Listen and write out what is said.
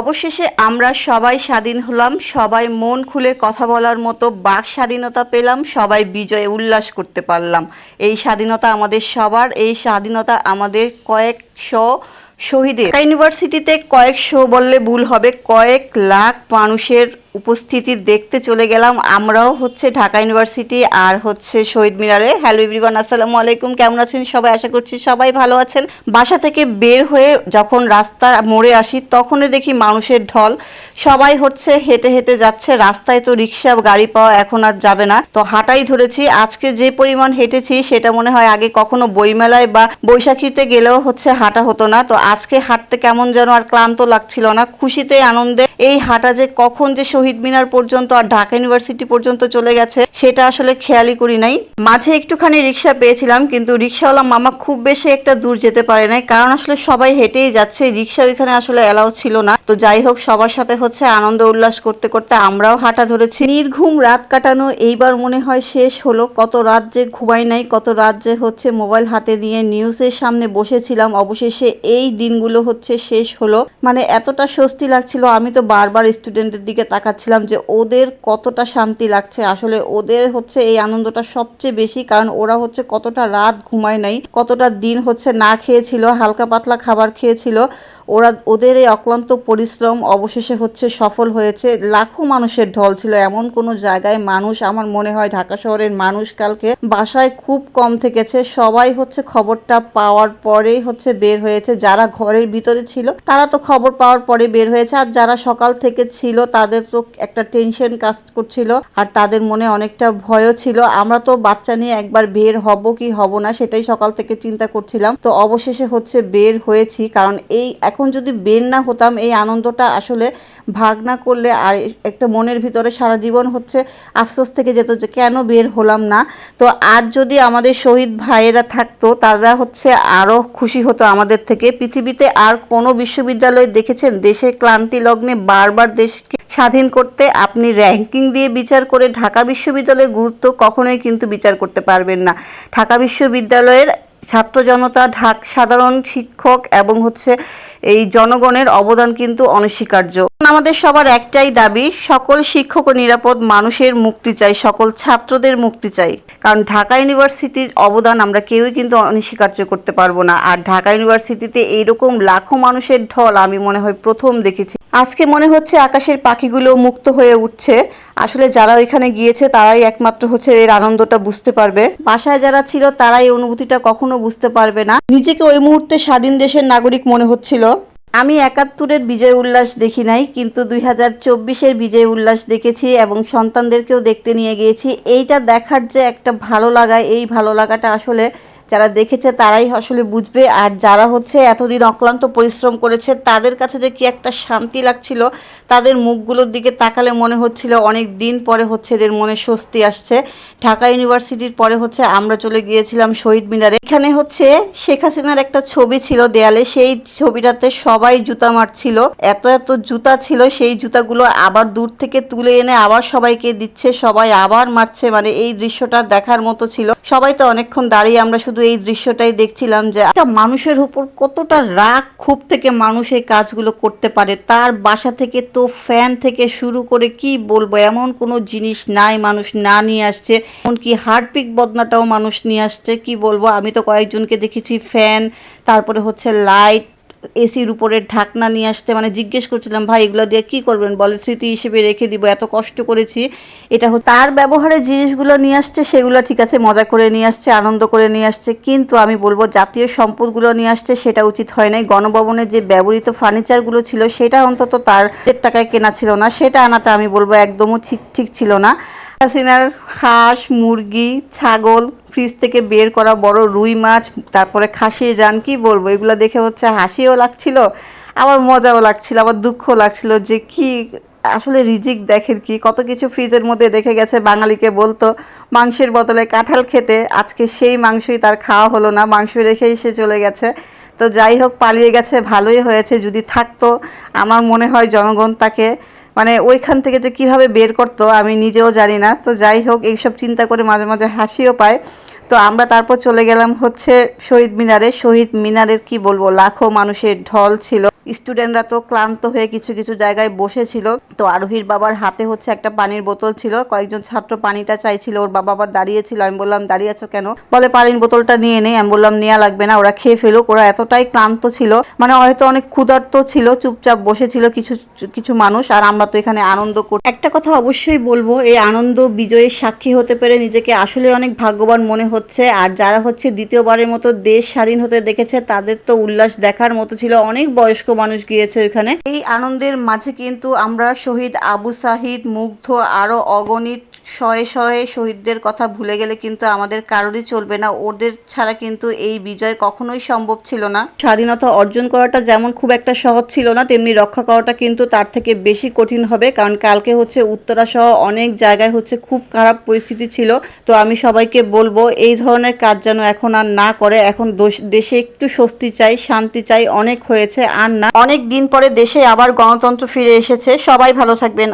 অবশেষে আমরা সবাই স্বাধীন হলাম, সবাই মন খুলে কথা বলার মতো বাক স্বাধীনতা পেলাম, সবাই বিজয়ে উল্লাস করতে পারলাম। এই স্বাধীনতা আমাদের সবার, এই স্বাধীনতা আমাদের কয়েকশো শহীদের। ইউনিভার্সিটিতে কয়েকশো বললে ভুল হবে, কয়েক লাখ মানুষের উপস্থিতি দেখতে চলে গেলাম। আমরাও হচ্ছে ঢাকা ইউনিভার্সিটি আর হচ্ছে শহীদ মিনারে। হ্যালো এভরিওয়ান আসসালামু আলাইকুম। কেমন আছেন সবাই? আশা করছি সবাই ভালো আছেন। বাসা থেকে বের হয়ে যখন রাস্তার মোড়ে আসি, তখনই দেখি মানুষের ঢল। সবাই হচ্ছে হেঁটে হেঁটে যাচ্ছে। রাস্তায় তো রিক্সা, গাড়ি পাওয়া এখন আর যাবে না। তো হাঁটাই ধরেছি। আজকে যে পরিমাণ হেঁটেছি, সেটা মনে হয় আগে কখনো বইমেলায় বা বৈশাখীতে গেলেও হচ্ছে হাঁটা হতো না। তো আজকে হাঁটতে কেমন যেন আর ক্লান্ত লাগছিল না। খুশিতে, আনন্দে এই হাঁটা যে কখন যে শহীদ মিনার পর্যন্ত আর ঢাকা ইউনিভার্সিটি পর্যন্ত চলে গেছে, সেটা আসলে খেয়ালই করি নাই। মাঝে একটুখানি রিক্সা পেয়েছিলাম, কিন্তু রিক্সাওয়ালা মামা খুব বেশি একটা দূর যেতে পারে নাই, কারণ আসলে সবাই হেঁটেই যাচ্ছে, রিক্সা ওইখানে আসলে এলাও ছিল না। তো যাই হোক, সবার সাথে হচ্ছে আনন্দ উল্লাস করতে করতে আমরাও হাঁটা ধরেছি। নির্ঘুম রাত কাটানো এইবার মনে হয় শেষ হলো, কত রাত যে ঘুমাই নাই, কত রাত যে হচ্ছে মোবাইল হাতে নিয়ে নিউজের সামনে বসেছিলাম, অবশেষে এই দিনগুলো হচ্ছে শেষ হলো। মানে এতটা স্বস্তি লাগছিল, আমি তো বারবার স্টুডেন্টের দিকে তাকাচ্ছিলাম যে ওদের কতটা শান্তি লাগছে। আসলে ওদের হচ্ছে এই আনন্দটা সবচেয়ে বেশি, কারণ ওরা হচ্ছে কতটা রাত ঘুমায় নাই, কতটা দিন হচ্ছে না খেয়েছিল হালকা পাতলা খাবার খেয়েছিল। ওরা, ওদের এই অক্লান্ত পরিশ্রম অবশেষে হচ্ছে সফল হয়েছে। লাখো মানুষের ঢল ছিল এমন কোনো জায়গায় মানুষ, আমার মনে হয় ঢাকা শহরের মানুষ কালকে বাসায় খুব কম থেকেছে। সবাই হচ্ছে খবরটা পাওয়ার পরেই হচ্ছে বের হয়েছে। যারা ঘরের ভিতরে ছিল, তারা তো খবর পাওয়ার পরে বের হয়েছে। আর যারা সকাল থেকে ছিল, তাদের তো একটা টেনশন কাজ করছিল আর তাদের মনে অনেকটা ভয়ও ছিল। আমরা তো বাচ্চা নিয়ে একবার বের হব কি হব না, সেটাই সকাল থেকে চিন্তা করছিলাম। তো অবশেষে হচ্ছে বের হয়েছি, কারণ এই এখন যদি বের না হতাম, এই আনন্দটা আসলে ভাগ না করলে আর একটা মনের ভিতরে সারা জীবন হচ্ছে আফসোস থেকে যেত যে কেন বের হলাম না। তো আর যদি আমাদের শহীদ ভাইয়েরা থাকতো, তারা হচ্ছে আরও খুশি হতো আমাদের থেকে। পৃথিবীতে আর কোনো বিশ্ববিদ্যালয় দেখেছেন? দেশের ক্লান্তি লগ্নে বারবার দেশকে স্বাধীন করতে আপনি র্যাঙ্কিং দিয়ে বিচার করে ঢাকা বিশ্ববিদ্যালয়ের গুরুত্ব কখনোই কিন্তু বিচার করতে পারবেন না। ঢাকা বিশ্ববিদ্যালয়ের ছাত্র জনতা, ঢাক সাধারণ শিক্ষক এবং হচ্ছে এই জনগণের অবদান কিন্তু অনস্বীকার্য। আমাদের সবার একটাই দাবি, সকল শিক্ষক ও নিরাপদ মানুষের মুক্তি চাই, সকল ছাত্রদের মুক্তি চাই। কারণ ঢাকা ইউনিভার্সিটির অবদান আমরা কেউই কিন্তু অনস্বীকার্য করতে পারব না। আর ঢাকা ইউনিভার্সিটিতে এইরকম লাখো মানুষের ঢল আমি মনে হয় প্রথম দেখেছি। আজকে মনে হচ্ছে আকাশের পাখিগুলো মুক্ত হয়ে উঠছে। আসলে যারা ওইখানে গিয়েছে, তারাই একমাত্র হচ্ছে এর আনন্দটা বুঝতে পারবে। বাসায় যারা ছিল তারা এই অনুভূতিটা কখনো বুঝতে পারবে না। নিজেকে ওই মুহূর্তে স্বাধীন দেশের নাগরিক মনে হচ্ছিল। আমি একাত্তরের বিজয় উল্লাস দেখি নাই, কিন্তু দুই হাজার চব্বিশের বিজয় উল্লাস দেখেছি এবং সন্তানদেরকেও দেখতে নিয়ে গিয়েছি। এইটা দেখার যে একটা ভালো লাগা, এই ভালো লাগাটা আসলে যারা দেখেছে তারাই আসলে বুঝবে। আর যারা হচ্ছে এতদিন অক্লান্ত পরিশ্রম করেছে, তাদের কাছে যে কি একটা শান্তি লাগছিল, তাদের মুখগুলোর দিকে তাকালে মনে হচ্ছিল অনেক দিন পরে হচ্ছে এদের মনে স্বস্তি আসছে। ঢাকা ইউনিভার্সিটির পরে হচ্ছে আমরা চলে গিয়েছিলাম শহীদ মিনারে। এখানে হচ্ছে শেখ হাসিনার একটা ছবি ছিল দেয়ালে, সেই ছবিটাতে সবাই জুতা মারছিল। এত এত জুতা ছিল, সেই জুতাগুলো আবার দূর থেকে তুলে এনে আবার সবাইকে দিচ্ছে, সবাই আবার মারছে মানে এই দৃশ্যটা দেখার মতো ছিল। সবাই তো অনেকক্ষণ দাঁড়িয়ে আমরা শুধু এই দৃশ্যটাই দেখছিলাম যে একটা মানুষের উপর কতটা রাগ খুব থেকে মানুষ এই কাজগুলো করতে পারে। তার বাসা থেকে তো ফ্যান থেকে শুরু করে কি বলব, এমন কোনো জিনিস নাই, মানুষ না নিয়ে আসছে। এমনকি হার্টপিক বদনাটাও মানুষ নিয়ে আসছে, কি বলব? আমি তো কয়েকজনকে দেখেছি ফ্যান তারপরে হচ্ছে লাইট এসির উপরে ঢাকনা নিয়ে আসতে মানে জিজ্ঞেস করছিলাম, ভাই, এগুলো দিয়ে কি করবেন? বলে স্মৃতি হিসেবে রেখে দিব, এত কষ্ট করেছি। এটা তার ব্যবহারে জিনিসগুলো নিয়ে আসছে, সেগুলো ঠিক আছে, মজা করে নিয়ে আসছে, আনন্দ করে নিয়ে আসছে, কিন্তু আমি বলব জাতীয় সম্পদগুলো নিয়ে আসছে সেটা উচিত হয় নাই। গণভবনে যে ব্যবহৃত ফার্নিচারগুলো ছিল, সেটা অন্তত তার টাকায় কেনা ছিল না, সেটা আনাটা আমি বলব একদমও ঠিক ঠিক ছিল না। হাসিনার হাঁস, মুরগি, ছাগল ফ্রিজ থেকে বের করা বড় রুই মাছ, তারপরে খাসির রান কি বলব? এগুলো দেখে হচ্ছে হাসিও লাগছিল, আবার মজাও লাগছিল, আবার দুঃখও লাগছিল যে কি আসলে রিজিক দেখেন কি? কত কিছু ফ্রিজের মধ্যে রেখে গেছে বাঙালিকে বলতো, মাংসের বদলে কাঁঠাল খেতে। আজকে সেই মাংসই তার খাওয়া হলো না, মাংস রেখেই সে চলে গেছে। তো যাই হোক, পালিয়ে গেছে, ভালোই হয়েছে, যদি থাকতো, আমার মনে হয় জনগণ তাকে মানে ওইখান থেকে যে কীভাবে বের করতো আমি নিজেও জানি না। তো যাই হোক, এইসব চিন্তা করে মাঝে মাঝে হাসিও পায়। তো আমরা তারপর চলে গেলাম হচ্ছে শহীদ মিনারে। শহীদ মিনারের কি বলব, লাখো মানুষের ঢল ছিল। স্টুডেন্টরা তো ক্লান্ত হয়ে কিছু কিছু জায়গায় বসেছিল। তো আরোহীর বাবার হাতে হচ্ছে একটা পানির বোতল ছিল। কয়েকজন ছাত্র পানিটা চাইছিল, ওর বাবা আবার দাঁড়িয়েছিল। আমি বললাম, দাঁড়িয়ে আছো কেন? বলে, পানির বোতলটা নিয়ে নেই। আমি বললাম নেওয়া লাগবে না, ওরা খেয়ে ফেলুক। ওরা এতটাই ক্লান্ত ছিল। মানে হয়তো অনেক ক্ষুধার্ত ছিল, চুপচাপ বসেছিল কিছু কিছু মানুষ। আর আমরা তো এখানে আনন্দ করি, একটা কথা অবশ্যই বলব, এই আনন্দ বিজয়ের সাক্ষী হতে পেরে নিজেকে আসলে অনেক ভাগ্যবান মনে হচ্ছে আর যারা হচ্ছে দ্বিতীয়বারের মতো দেশ স্বাধীন হতে দেখেছে, তাদের তো উল্লাস দেখার মতো ছিল। অনেক বয়স্ক মানুষ গিয়েছে ওইখানে। এই আনন্দের মাঝে কিন্তু আমরা শহীদ আবু সাহিদ, মুগ্ধ আরও অগণিত শয়ে শয়ে শহীদদের কথা ভুলে গেলে কিন্তু আমাদের কারোরই চলবে না। ওদের ছাড়া কিন্তু এই বিজয় কখনোই সম্ভব ছিল না। স্বাধীনতা অর্জন করাটা যেমন খুব একটা সহজ ছিল না, তেমনি রক্ষা করাটা কিন্তু তার থেকে বেশি কঠিন হবে, কারণ কালকে হচ্ছে উত্তরা সহ অনেক জায়গায় হচ্ছে খুব খারাপ পরিস্থিতি ছিল। তো আমি সবাইকে বলব, এই ধরনের কাজ যেন এখন আর না করে, এখন দেশে একটু স্বস্তি চাই, শান্তি চাই, অনেক হয়েছে আর না। অনেক দিন পরে দেশে আবার গণতন্ত্র ফিরে এসেছে। সবাই ভালো থাকবেন।